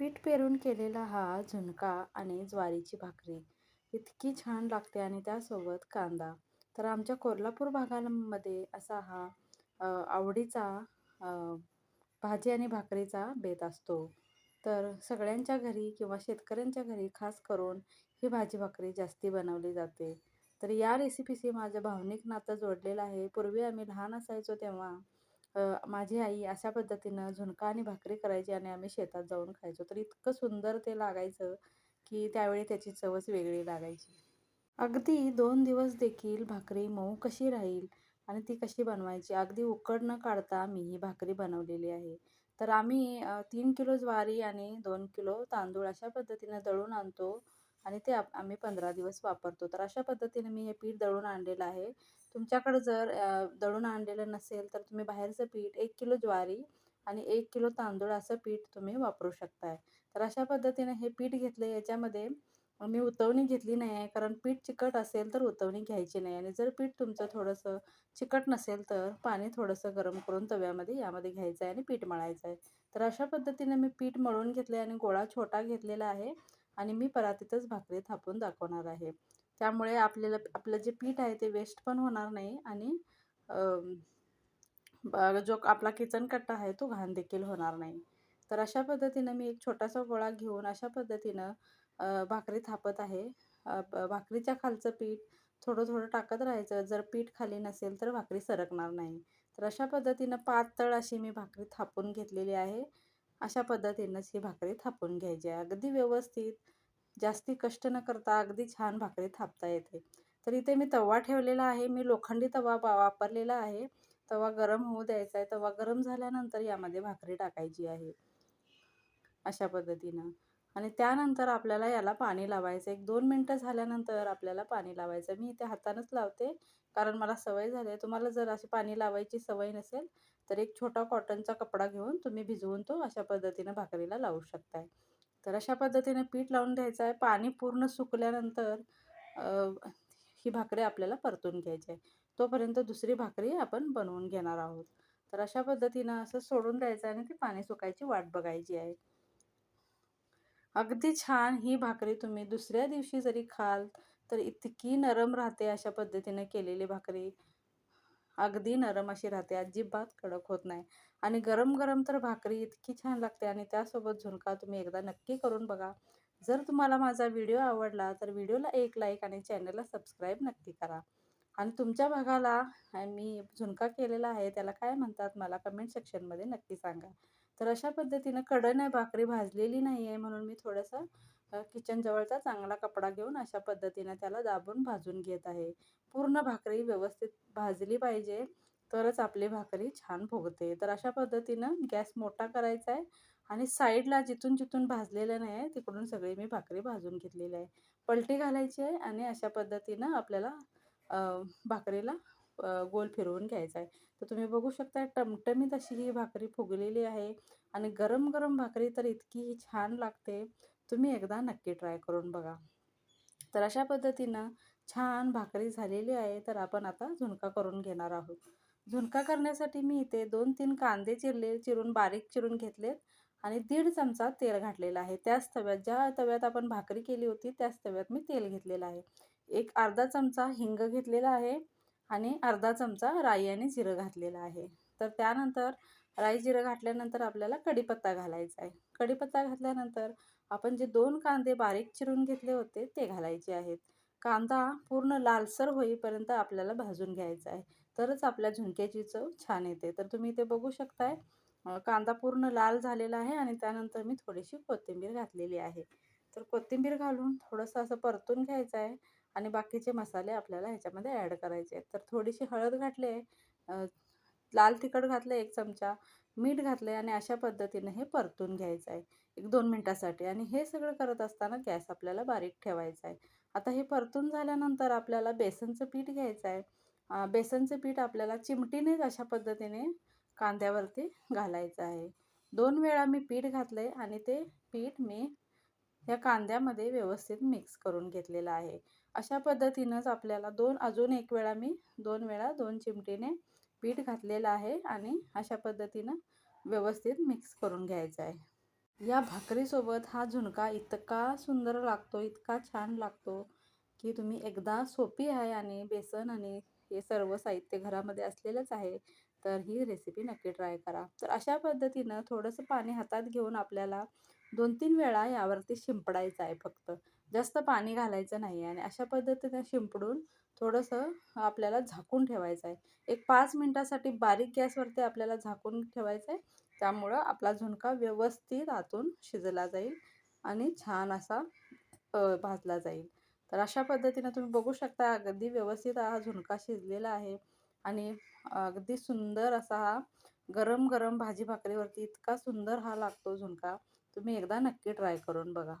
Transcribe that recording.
पीठ पेरून केलेला हा झुणका आणि ज्वारीची भाकरी. इतकी छान लागते आणि त्यासोबत कांदा. तर आमच्या कोल्हापूर भागामध्ये असा हा आवडीचा भाजी आणि भाकरीचा बेत असतो. तर सगळ्यांच्या घरी किंवा शेतकऱ्यांच्या घरी खास करून ही भाजी भाकरी जास्ती बनवली जाते. तर या रेसिपीशी माझं भावनिक नातं जोडलेलं आहे. पूर्वी आम्ही लहान असायचो तेव्हा माझी आई अशा पद्धतीनं झुणका आणि भाकरी करायची आणि आम्ही शेतात जाऊन खायचो. तर इतकं सुंदर ते लागायचं की त्यावेळी त्याची चवच वेगळी लागायची. अगदी दोन दिवस देखील भाकरी मऊ कशी राहील आणि ती कशी बनवायची अगदी उकड न काढता मी ही भाकरी बनवलेली आहे. तर आम्ही तीन किलो ज्वारी आणि दोन किलो तांदूळ अशा पद्धतीनं दळून आणतो आणि ते आम्ही पंधरा दिवस वापरतो. तर अशा पद्धतीने मी हे पीठ दळून आणलेलं आहे. तुमच्याकडं जर दळून आणलेलं नसेल तर तुम्ही बाहेरचं पीठ एक किलो ज्वारी आणि एक किलो तांदूळ असं पीठ तुम्ही वापरू शकताय. तर अशा पद्धतीने हे पीठ घेतलं याच्यामध्ये मी उतवणी घेतली नाही आहे कारण पीठ चिकट असेल तर उतवणी घ्यायची नाही आणि जर पीठ तुमचं थोडंसं चिकट नसेल तर पाणी थोडंसं गरम करून तव्यामध्ये यामध्ये घ्यायचं आहे आणि पीठ मळायचं आहे तर अशा पद्धतीने मी पीठ मळून घेतले आणि गोळा छोटा घेतलेला आहे आणि मी परातीतच भाकरी थापून दाखवणार आहे. त्यामुळे आपल्याला आपलं जे पीठ आहे ते वेस्ट पण होणार नाही आणि जो आपला किचन कट्टा आहे तो घाण देखील होणार नाही. तर अशा पद्धतीनं मी एक छोटासा गोळा घेऊन अशा पद्धतीनं भाकरी थापत आहे. भाकरीच्या खालचं पीठ थोडं थोडं टाकत राहायचं. जर पीठ खाली नसेल तर भाकरी सरकणार नाही. तर अशा पद्धतीनं पातळ अशी मी भाकरी थापून घेतलेली आहे. अशा पद्धतीनंच ही भाकरी थापून घ्यायची आहे. अगदी व्यवस्थित जास्ती कष्ट न करता अगदी छान भाकरी थापता येते. तर इथे मी तवा ठेवलेला आहे मी लोखंडी तवा वापरलेला आहे. तवा गरम होऊ द्यायचा आहे. तवा गरम झाल्यानंतर यामध्ये भाकरी टाकायची आहे. अशा पद्धतीनं. आणि त्यानंतर आपल्याला याला पाणी लावायचं. एक दोन मिनटं झाल्यानंतर आपल्याला पाणी लावायचं. मी इथे हातानंच लावते कारण मला सवय झाली आहे. तुम्हाला जर अशी पाणी लावायची सवय नसेल तर एक छोटा कॉटनचा कपडा घेऊन तुम्ही भिजवून तो अशा पद्धतीनं भाकरीला लावू शकताय. तर अशा पद्धतीने पीठ लावून घ्यायचं आहे. पाणी पूर्ण सुकल्यानंतर ही भाकरी आपल्याला परतून घ्यायची आहे. तोपर्यंत दुसरी भाकरी आपण बनवून घेणार आहोत. तर अशा पद्धतीनं असं सोडून द्यायचं आणि ती पाणी सुकायची वाट बघायची आहे. अगदी छान ही भाकरी तुम्ही दुसऱ्या दिवशी जरी खाल तर इतकी नरम राहते अशा पद्धतीने केलेली भाकरी. अगदी नरम अशी राहते. अजिबात कडक होत नाही. आणि गरम गरम तर भाकरी इतकी छान लागते आणि त्यासोबत झुणका तुम्ही एकदा नक्की करून बघा. जर तुम्हाला माझा व्हिडिओ आवडला तर व्हिडिओला एक लाईक आणि चॅनलला सबस्क्राईब नक्की करा. आणि तुमच्या भागाला मी झुणका केलेला आहे त्याला काय म्हणतात मला कमेंट सेक्शनमध्ये नक्की सांगा. तर अशा पद्धतीनं कडन भाकरी भाजलेली नाही आहे म्हणून मी थोडंसं किचनजवळचा चांगला कपडा घेऊन अशा पद्धतीनं त्याला दाबून भाजून घेत आहे. पूर्ण भाकरी व्यवस्थित भाजली पाहिजे. तरच आपली भाकरी छान फुगते. तर अशा पद्धतीनं गॅस मोठा करायचा आहे आणि साईडला जिथून जिथून भाजलेलं नाही आहे तिकडून सगळी मी भाकरी भाजून घेतलेली आहे. पलटी घालायची आहे आणि अशा पद्धतीनं आपल्याला भाकरीला गोल फिरवून घ्यायचा आहे. तर तुम्ही बघू शकता टमटमीत अशी ही भाकरी फुगलेली आहे आणि गरम गरम भाकरी तर इतकी छान लागते. तुम्ही एकदा नक्की ट्राय करून बघा. तर अशा पद्धतीनं छान भाकरी झालेली आहे तर आपण आता झुणका करून घेणार आहोत. झुणका करण्यासाठी मी इथे दोन तीन कांदे चिरले चिरून बारीक चिरून घेतलेत आणि दीड चमचा तेल घातलेला आहे. त्याच तव्यात ज्या तव्यात आपण भाकरी केली होती त्याच तव्यात मी तेल घेतलेलं आहे. एक अर्धा चमचा हिंग घेतलेला आहे आणि अर्धा चमचा राई आणि जिरं घातलेलं आहे. तर त्यानंतर राई जिरं घातल्यानंतर आपल्याला कढीपत्ता घालायचा आहे. कढीपत्ता घातल्यानंतर आपण जे दोन कांदे बारीक चिरून घेतले होते ते घालायचे आहेत. कांदा पूर्ण लालसर होईपर्यंत आपल्याला भाजून घ्यायचा आहे. तरच आपल्या झुणक्याची चव छान येते. तर तुम्ही ते बघू शकताय. कांदा पूर्ण लाल झालेला आहे आणि त्यानंतर मी थोडीशी कोथिंबीर घातलेली आहे. तर कोथिंबीर घालून थोडंसं असं परतून घ्यायचं आहे आणि बाकीचे मसाले आपल्याला ह्याच्यामध्ये ॲड करायचे आहेत. तर थोडीशी हळद घातले लाल तिखट घातलं एक चमचा मीठ घातलं आणि अशा पद्धतीने हे परतून घ्यायचं आहे एक दोन मिनटासाठी आणि हे सगळं करत असताना गॅस आपल्याला बारीक ठेवायचा आहे आता हे परतून झाल्यानंतर आपल्याला बेसनचं पीठ घ्यायचं आहे बेसनचं पीठ आपल्याला चिमटीनेच अशा पद्धतीने कांद्यावरती घालायचं आहे. दोन वेळा मी पीठ घातलं आहे आणि ते पीठ मी या कांद्यामध्ये व्यवस्थित मिक्स करून घेतलेलं आहे. अशा पद्धतीनंच आपल्याला दोन अजून एक वेळा मी दोन वेळा दोन चिमटीने पीठ घातलेलं आहे आणि अशा पद्धतीनं व्यवस्थित मिक्स करून घ्यायचं आहे. या भाकरीसोबत हा झुणका इतका सुंदर लागतो इतका छान लागतो की तुम्ही एकदा सोपी आहे आणि बेसन आणि हे सर्व साहित्य घरामध्ये असलेलंच आहे तर ही रेसिपी नक्की ट्राय करा. तर अशा पद्धतीनं थोडंसं पाणी हातात घेऊन आपल्याला दोन तीन वेळा यावरती शिंपडायचं आहे फक्त. जास्त पाणी घालायचं नाही आणि अशा पद्धतीने शिंपडून थोडंसं आपल्याला झाकून ठेवायचं आहे. एक पाच मिनटासाठी बारीक गॅसवरती आपल्याला झाकून ठेवायचं आहे. त्यामुळं आपला झुणका व्यवस्थित आतून शिजला जाईल आणि छान असा भाजला जाईल. तर अशा पद्धतीनं तुम्ही बघू शकता अगदी व्यवस्थित हा झुणका शिजलेला आहे आणि अगदी सुंदर असा हा गरम गरम भाजी भाकरीवरती इतका सुंदर हा लागतो झुणका. तुम्ही एकदा नक्की ट्राय करून बघा.